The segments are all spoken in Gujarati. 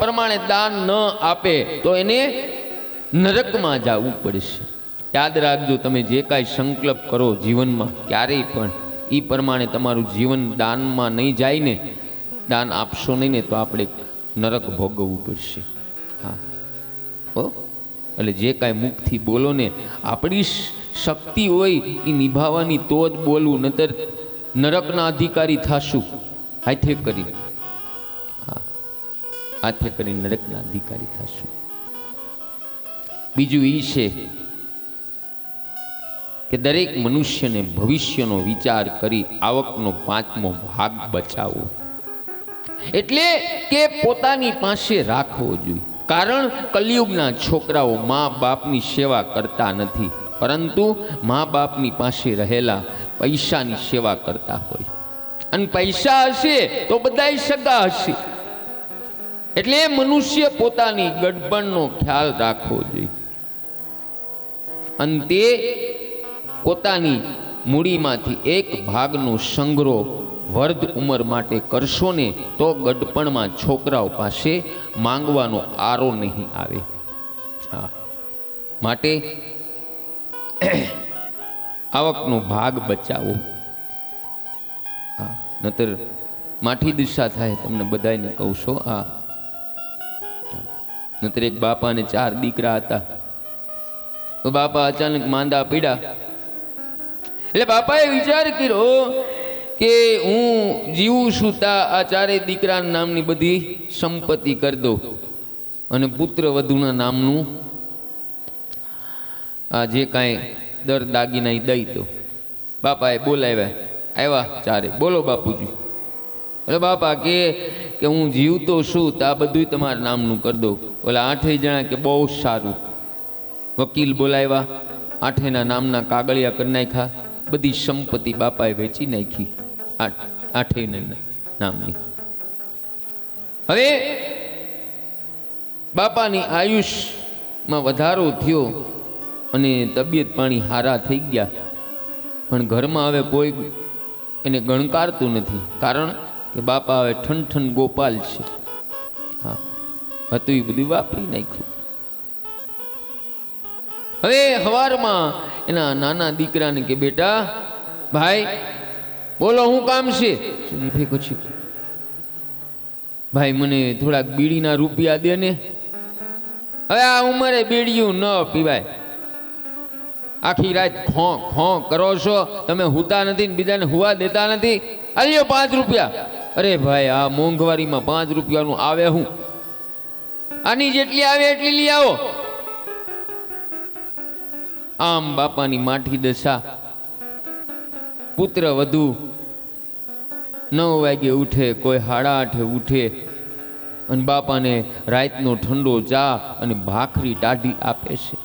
પ્રમાણે દાન ન આપે તો એને નરકમાં જવું પડશે. યાદ રાખજો, તમે જે કાંઈ સંકલ્પ કરો જીવનમાં ક્યારેય પણ એ પ્રમાણે તમારું જીવન દાનમાં નહીં જાય ને, દાન આપશો નહીં ને તો આપણે નરક ભોગવવું પડશે. હા. હો? એટલે જે કાંઈ મુખથી બોલો ને, આપણી શક્તિ હોય એ નિભાવવાની તો જ બોલવું, નતર નરકના અધિકારી થાશું. હાથે કરી. હાથે કરી નરકના અધિકારી થશું. બીજું એ છે કે દરેક મનુષ્યને ભવિષ્યનો વિચાર કરી આવકનો પાંચમો ભાગ બચાવવો. એટલે કે પોતાની પાસે રાખવો જોઈએ. કારણ કલયુગના છોકરાઓ મા બાપની સેવા કરતા નથી. પરંતુ મા બાપની પાસે રહેલા પૈસાની સેવા કરતા હોય. અને પૈસા હશે તો બધાય સગા હશે. એટલે મનુષ્ય પોતાની ગડબડનો ખ્યાલ રાખવો જોઈએ. અને તે પોતાની મૂડીમાંથી એક ભાગનો સંગ્રહ વર્ધ ઉંમર માટે કરશો ને તો ગડપણમાં છોકરાઓ પાસે માંગવાનો આરો નહીં આવે. હા. માટે આવકનો ભાગ બચાવો. હા. નતર માઠી દિશા થાય, તમને બધાને કહું છો. હા. નતર એક બાપાને ચાર દીકરા હતા. બાપા અચાનક માંદા પીડા. એટલે બાપાએ વિચાર કર્યો કે હું જીવું છું તા આ ચારે દીકરા નામની બધી સંપત્તિ કરી દઉં અને પુત્ર વધુના નામનું આ જે કાંઈ દર દાગીના દઈ દો બાપાએ બોલાવ્યા, આવ્યા ચારે, બોલો બાપુજી. એટલે બાપા કે કે હું જીવતો છું, તો આ બધું તમારા નામનું કરી દઉં. ઓલા આઠેય જણા કે બહુ સારું. વકીલ બોલાવ્યા આઠેના નામના કાગળિયા કરી નાખ્યા, બધી સંપત્તિ બાપાએ વેચી નાખી આઠ આઠેયના નામની. હવે, બાપાની આયુષમાં વધારો થયો અને તબિયત પાણી હારા થઈ ગયા, પણ ઘરમાં હવે કોઈ એને ગણકારતું નથી. કારણ કે બાપા હવે ઠન ઠન ગોપાલ છે. હા. હતું એ બધું વાપરી નાખ્યું. હવે હવારમાં એના નાના દીકરાને કે, બેટા, ભાઈ, બોલો, હું કામ છે? ભેગો છે? ભાઈ, મને થોડાક બીડીના રૂપિયા દે ને. હવે આ ઉંમરે બીડીયું ન પીવાય. આખી રાત ખો ખો કરો છો. તમે હુતા નથી ને બીજાને હુવા દેતા નથી. અલ્યો પાંચ રૂપિયા. અરે ભાઈ, આ મોંઘવારીમાં પાંચ રૂપિયાનું આવે હું? આની જેટલી આવે એટલી લઈ આવો. આમ બાપાની માઠી દશા. પુત્ર વધુ. નવ વાગે ઉઠે, કોઈ સાડા આઠે ઉઠે અને બાપાને રાતનો ઠંડો ચા અને ભાખરી ટાઢી આપે છે.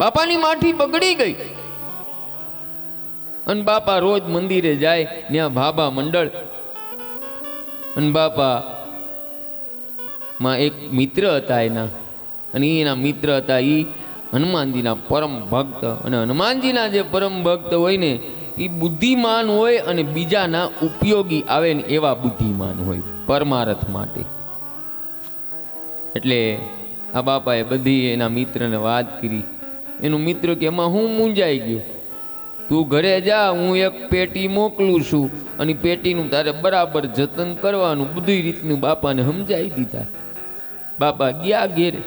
બાપાની માઠી બગડી ગઈ. અને બાપા રોજ મંદિરે જાય ત્યાં ભાભા મંડળ અને બાપા, માં એક મિત્ર હતા એના. અને એના મિત્ર હતા એ હનુમાનજીના પરમ ભક્ત. અને હનુમાનજીના જે પરમ ભક્ત હોય ને એ બુદ્ધિમાન હોય અને બીજાના ઉપયોગી આવે ને એવા બુદ્ધિમાન હોય, પરમારથ માટે. એટલે આ બાપાએ બધી એના મિત્રને વાત કરી. એનું મિત્ર કે, એમાં હું મૂંઝાઈ ગયો? તું ઘરે જા, હું એક પેટી મોકલું છું. અને પેટીનું તારે બરાબર જતન કરવાનું. બધી રીતનું બાપાને સમજાવી દીધા. બાપા ગયા ઘેરે.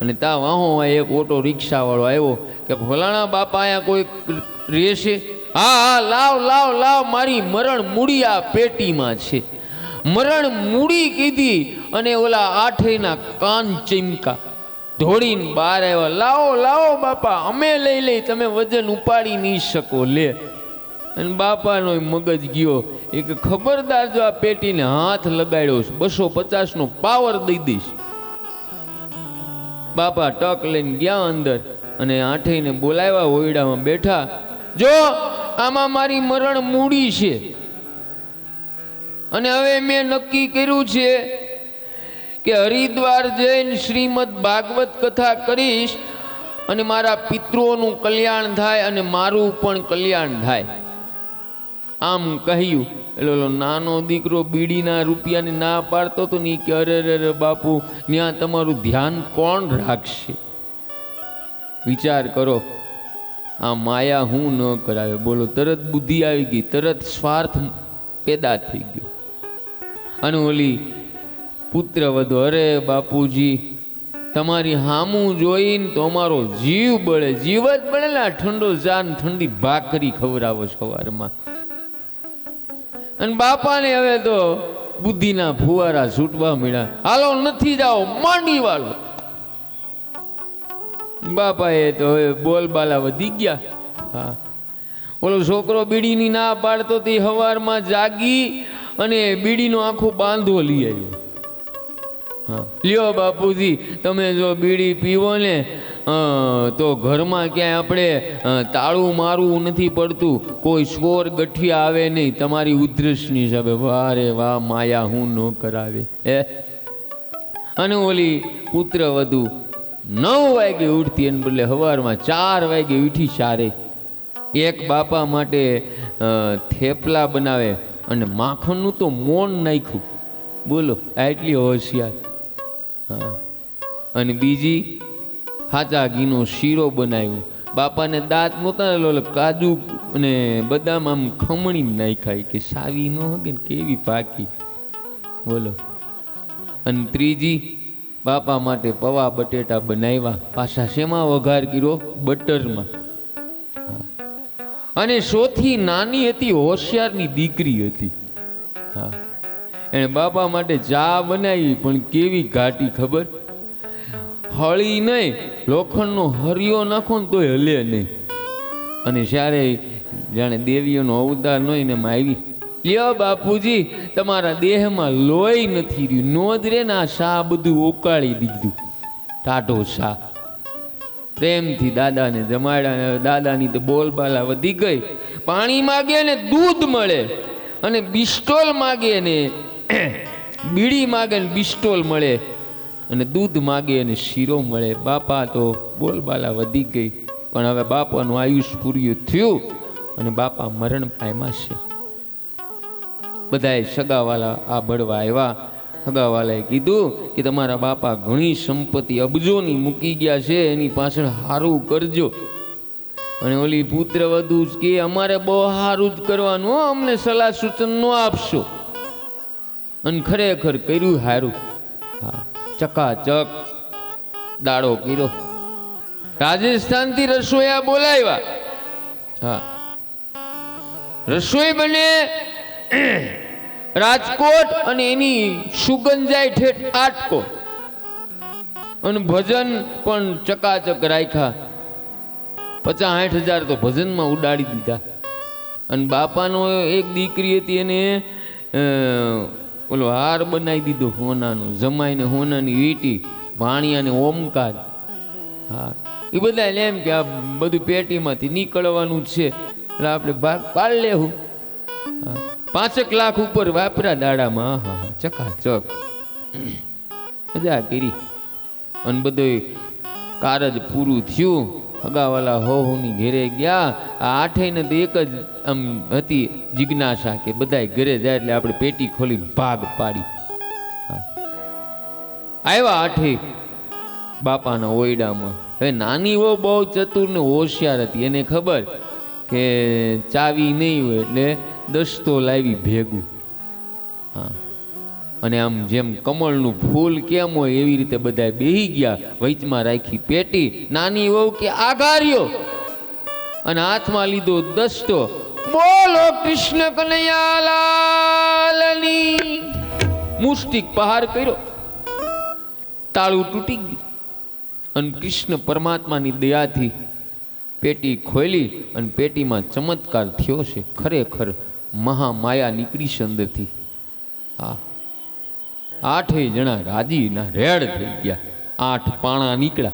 અને તા વાહો એક ઓટો રિક્ષાવાળો આવ્યો કે, ફલાણા બાપા અહીંયા કોઈ રહેશે? હા હા, લાવ લાવ લાવ, મારી મરણ મૂડી આ પેટીમાં છે. મરણ મૂડી કીધી અને ઓલા આઠેયના કાન ચીમકા. ધોડીને બહાર આવ્યા. લાવો લાવો બાપા, અમે લઈ લઈ, તમે વજન ઉપાડી નહીં શકો, લે. અને બાપાનો મગજ ગયો. એ કે ખબરદાર જો આ પેટીને હાથ લગાડ્યો છે, બસો પચાસનો પાવર દઈ દઈશ. બાપા ટક લઈને ગયા અંદર અને આઠેને બોલાવ્યા ઓયડામાં બેઠા. જો, આમાં મારી મરણ મૂડી છે. અને હવે મેં નક્કી કર્યું છે કે હરિદ્વાર જઈને શ્રીમદ ભાગવત કથા કરીશ અને મારા પિતૃઓનું કલ્યાણ થાય અને મારું પણ કલ્યાણ થાય. આમ કહ્યું. એટલે નાનો દીકરો બીડીના રૂપિયાને ના પાડતો તો નહીં કે, અરે અરે બાપુ ત્યાં તમારું ધ્યાન કોણ રાખશે? વિચાર કરો. આ માયા હું ન કરાવે. બોલો, તરત બુદ્ધિ આવી ગઈ. તરત સ્વાર્થ પેદા થઈ ગયો. અને ઓલી પુત્ર વધુ, અરે બાપુજી, તમારી હામું જોઈને તો અમારો જીવ બળે, જીવ જ બળે ને ઠંડો જાન ઠંડી ભાખરી ખવડાવો સવારમાં અને બાપાને હવે તો બુદ્ધિના ફુવારા છૂટવા મળ્યા. હાલો, નથી જાઓ, માંડી વાળો. બાપાએ તો હવે બોલબાલા વધી ગયા. હા. ઓલો છોકરો બીડીની ના પાડતો તે હવારમાં જાગી અને બીડીનો આખો બાંધો લઈ આવ્યો. લ્યો બાપુજી, તમે જો બીડી પીવો ને તો ઘરમાં ક્યાંય આપણે તાળું મારવું નથી પડતું. કોઈ સ્કોર ગઠિયા આવે નહીં. તમારી ઉધરસની હિસાબે વાહ રે વાહ, માયા હું ન કરાવે. હે? અને ઓલી પુત્ર વધુ, નવ વાગે ઉઠતી એને બદલે સવારમાં ચાર વાગે ઉઠી ચારે. એક બાપા માટે થેપલા બનાવે અને માખણનું તો મોન નાખ્યું. બોલો આટલી હોશિયાર. હા. અને બીજી હાચા ઘીનો શીરો બનાવ્યો. બાપાને દાંત ને કાજુ અને બદામ આમ ખમણી નાખાય. કે સાવી ન હગે ને કેવી પાકી. બોલો. અને ત્રીજી બાપા માટે પવા બટેટા બનાવ્યા. પાછા શેમાં વઘાર કર્યો? બટરમાં. અને સૌથી નાની હતી હોશિયારની દીકરી હતી. હા. એણે બાપા માટે ચા બનાવી, પણ કેવી ઘાટી ખબર? હળી નહીં લોખંડનો હરિયો નાખો ને તોય હલે નહીં અને જ્યારે જાણે દેવીઓનો અવતાર નહીં એમાં આવી, લ્યો બાપુજી, તમારા દેહમાં લોહી નથી રહ્યું, નોંધ રે ને આ શા બધું ઉકાળી દીધું. ટાટો શા? પ્રેમથી દાદાને જમાડ્યા દાદાની તો બોલબાલા વધી ગઈ. પાણી માગે ને દૂધ મળે, અને બિસ્ટોલ માગે ને બીડી માગે બિસ્ટોલ મળે અને દૂધ માગે અને શીરો મળે. બાપા તો બોલબાલા વધી ગઈ, પણ હવે બાપાનું આયુષ પૂર્યું થયું અને બાપા મરણ પામ્યા છે. બધાએ સગાવાલા આ બળવા આવ્યા. સગાવાલાએ કીધું કે તમારા બાપા ઘણી સંપત્તિ અબજોની મૂકી ગયા છે, એની પાછળ સારું કરજો. અને ઓલી પુત્ર વધુ કે, અમારે બહુ સારું જ કરવાનું અમને સલાહ સૂચન ન આપશો. અને ખરેખર કર્યું હારું. હા, ચકાચક દાડો કર્યો. રાજસ્થાનથી રસોયા બોલાવ્યા. હા. રસોઈ બને રાજકોટ અને એની સુગંધ ઠેઠ આટકો. અને ભજન પણ ચકાચક રાખ્યા. પચાસ આઠ હજાર તો ભજનમાં ઉડાડી દીધા. અને બાપાનો એક દીકરી હતી એને ઓલો હાર બનાવી દીધો હોનાનો, જમાઈને હોનાની વીટી ભાણિયાને ઓમકાર. હા, એ બધા એમ કે આ બધું પેટીમાંથી નીકળવાનું છે. એટલે આપણે ભાગ પાડ લેવું. પાંચેક લાખ ઉપર વાપરા દાડામાં. હા હા ચકાચક મજા કરી. અને બધું કારજ પૂરું થયું. અગાવાલા હોહુની ઘેરે ગયા. આ આઠેય તો એક જ આમ હતી જિજ્ઞાસા કે બધાય ઘરે જાય એટલે આપણે પેટી ખોલીને ભાગ પાડી. આવ્યા આઠે બાપાના ઓયડામાં હવે નાની વો બહુ ચતુર ને હોશિયાર હતી. એને ખબર કે ચાવી નહીં હોય એટલે દસ્તો લાવી ભેગું. હા. અને આમ જેમ કમળનું ફૂલ કેમ હોય એવી રીતે બધા બેહી ગયા વૈચમાં રાખી પેટી, નાની વહુ કે આઘાર્યો અને હાથમાં લીધો દસ્તો. બોલો કૃષ્ણ કનૈયાલાલની. મુષ્ટિક પહાર કર્યો. તાળું તૂટી ગયું. અને કૃષ્ણ પરમાત્માની દયાથી પેટી ખોલી અને પેટીમાં ચમત્કાર થયો છે. ખરેખર મહામાયા નીકળી છે અંદરથી. હા. આઠે જણા રાજીના રેડ થઈ ગયા. આઠ પાણા નીકળ્યા.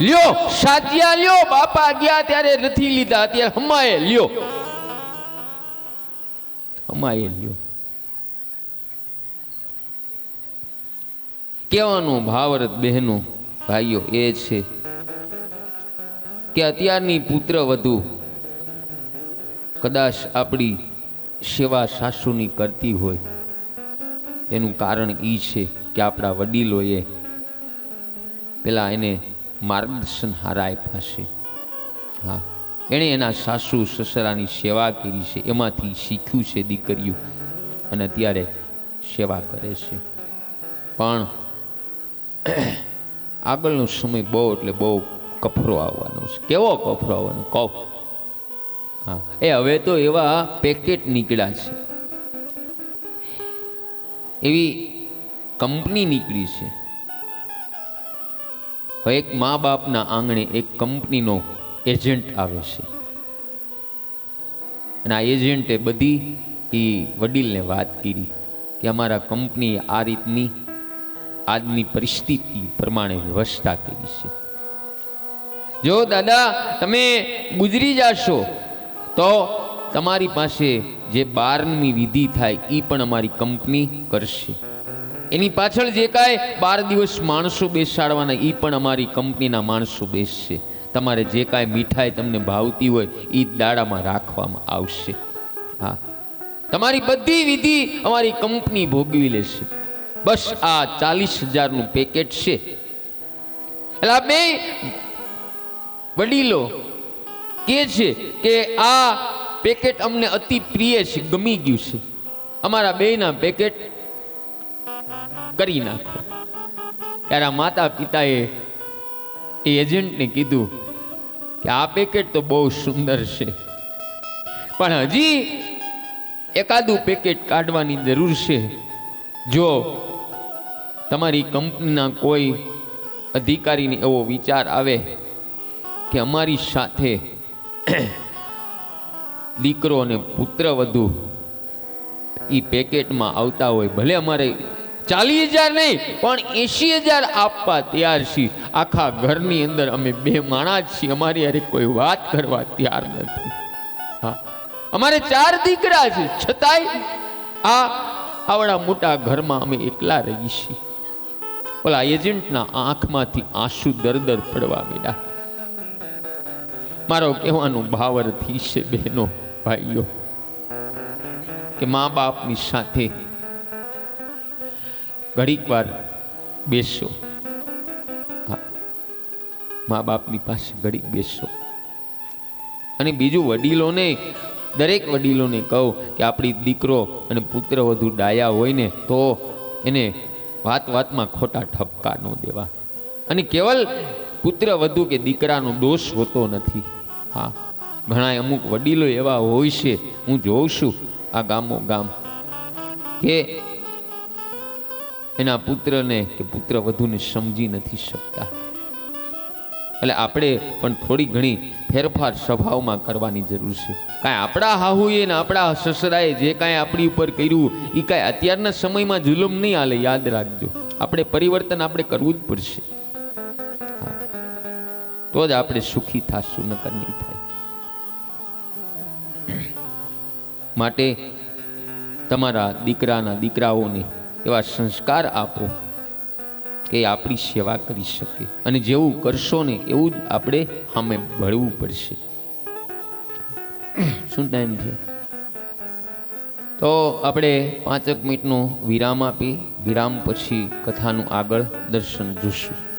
લ્યો, સાચિયા લ્યો, બાપા ગયા ત્યારે નથી લીધા, અત્યારે હમાએ લ્યો. હમાએ લ્યો. કહેવાનો ભાવરત બહેનો, ભાઈઓ, એ છે કે અત્યારની પુત્ર વધુ કદાચ આપણી સેવા સાસુની કરતી હોય. એનું કારણ એ છે કે આપણા વડીલોએ પેલા એને માર્ગદર્શન હારા આપ્યા છે. હા. એણે એના સાસુ સસરાની સેવા કરી છે. એમાંથી શીખ્યું છે દીકરીઓ અને અત્યારે સેવા કરે છે. પણ આગળનો સમય બહુ એટલે બહુ કફરો આવવાનો છે. કેવો કફરો આવવાનો? કહો. હા. એ હવે તો એવા પેકેટ નીકળ્યા છે. એવી કંપની નીકળી છે. એક મા બાપના આંગણે એક કંપનીનો એજન્ટ આવે છે. અને આ એજન્ટે બધી એ વડીલને વાત કરી કે અમારા કંપની આ રીતની આજની પરિસ્થિતિ પ્રમાણે વ્યવસ્થા કરી છે. જો દાદા, તમે ગુજરી જાશો, તો તમારી પાસે જે બારની વિધિ થાય એ પણ અમારી કંપની કરશે. એની પાછળ જે કાંઈ બાર દિવસ માણસો બેસાડવાના એ પણ અમારી કંપનીના માણસો બેસશે. તમારે જે કાંઈ મીઠાઈ તમને ભાવતી હોય એ દાડામાં રાખવામાં આવશે. હા. તમારી બધી વિધિ અમારી કંપની ભોગવી લેશે. બસ આ ચાલીસ હજારનું પેકેટ છે. એટલે બે વડીલો કે છે કે આ પેકેટ અમને અતિ પ્રિય છે, ગમી ગયું છે. અમારા બેયના પેકેટ કરી નાખો. ત્યારે માતા પિતાએ એ એજન્ટને કીધું કે આ પેકેટ તો બહુ સુંદર છે. પણ હજી એકાદું પેકેટ કાઢવાની જરૂર છે. જો તમારી કંપનીના કોઈ અધિકારીને એવો વિચાર આવે કે અમારી સાથે દીકરો અને પુત્ર વધુ એ પેકેટમાં આવતા હોય. ભલે અમારે ચાલીસ હજાર નહીં, પણ એસી હજાર આપવા તૈયાર છીએ. આખા ઘરની અંદર અમે બે માણા જ છીએ. અમારી યારે કોઈ વાત કરવા તૈયાર નથી. અમારે ચાર દીકરા છે. છતાંય આ આવડા મોટા ઘરમાં અમે એકલા રહી છીએ. ઓલા એજન્ટના આંખમાંથી આંસુ દર દર પડવા માંડ્યા. મારો કહેવાનો ભાવરથી છે, બહેનો. ભાઈઓ, કે મા બાપની સાથે ઘડીક વાર બેસો. મા બાપની પાસે ઘડીક બેસો. અને બીજું વડીલોને, દરેક વડીલોને કહું કે આપણી દીકરો અને પુત્ર વધુ ડાયા હોય ને, તો એને વાત વાતમાં ખોટા ઠપકા ન દેવા. અને કેવલ પુત્ર વધુ કે દીકરાનો દોષ હોતો નથી. હા ઘણા અમુક વડીલો એવા હોય છે, હું જોઉં છું આ ગામો ગામ, કે એના પુત્રને કે પુત્ર વધુને સમજી નથી શકતા. એટલે આપણે પણ થોડી ઘણી ફેરફાર સ્વભાવમાં કરવાની જરૂર છે. કાંઈ આપણા હાહુએ ને આપણા સસરાએ જે કાંઈ આપણી ઉપર કર્યું એ કાંઈ અત્યારના સમયમાં જુલમ નહીં હાલે, યાદ રાખજો. આપણે પરિવર્તન આપણે કરવું જ પડશે. તો જ આપણે સુખી થશું, નકર નહીં થાય. માટે તમારા દીકરાના દીકરાઓને એવા સંસ્કાર આપો કે આપણી સેવા કરી શકે. અને જેવું કરશો ને એવું જ આપણે સામે ભળવું પડશે. શું ટાઈમ થયો તો આપણે પાંચક મિનિટનો વિરામ આપી, વિરામ પછી કથાનું આગળ દર્શન જોશું.